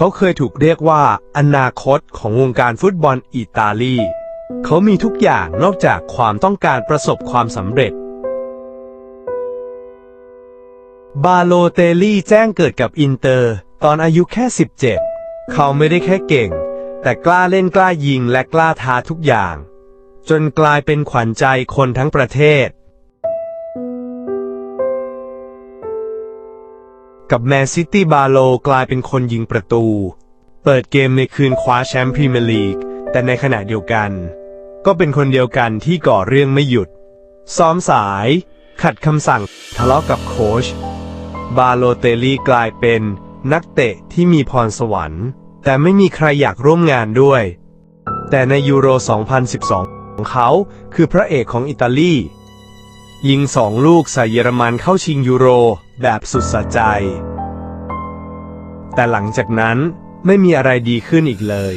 เขาเคยถูกเรียกว่า อนาคตของวงการฟุตบอลอิตาลี เขามีทุกอย่างนอกจากความต้องการประสบความสำเร็จ บาโลเตลี่แจ้งเกิดกับอินเตอร์ ตอนอายุแค่ 17 เขาไม่ได้แค่เก่ง แต่กล้าเล่นกล้ายิงและกล้าท้าทุกอย่าง จนกลายเป็นขวัญใจคนทั้งประเทศ กับแมนซิตี้บาโลกลายเป็นคนยิงประตู เปิดเกมในคืนคว้าแชมป์พรีเมียร์ลีก แต่ในขณะเดียวกัน ก็เป็นคนเดียวกันที่ก่อเรื่องไม่หยุด ซ้อมสาย ขัดคำสั่งทะเลาะกับโค้ชบาโลเตลีกลายเป็นนักเตะที่มีพรสวรรค์ แต่ไม่มีใครอยากร่วมงานด้วย แต่ในยูโร 2012 ของเขาคือพระเอกของอิตาลี ยิงสองลูกใส่เยอรมันเข้าชิงยูโร แบบสุดสะใจ แต่หลังจากนั้นไม่มีอะไรดีขึ้นอีกเลย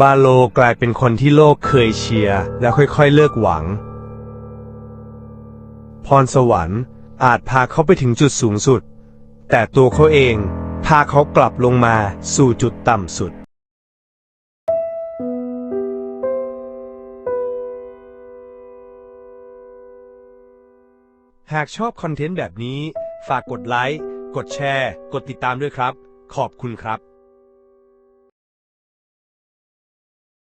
บาโลกลายเป็นคนที่โลกเคยเชียร์แล้วค่อยๆเลิกหวัง พรสวรรค์อาจพาเขาไปถึงจุดสูงสุด แต่ตัวเขาเองพาเขากลับลงมาสู่จุดต่ำสุด หากชอบคอนเทนต์แบบนี้ ฝากกดไลค์ กดแชร์ กดติดตามด้วยครับ ขอบคุณครับ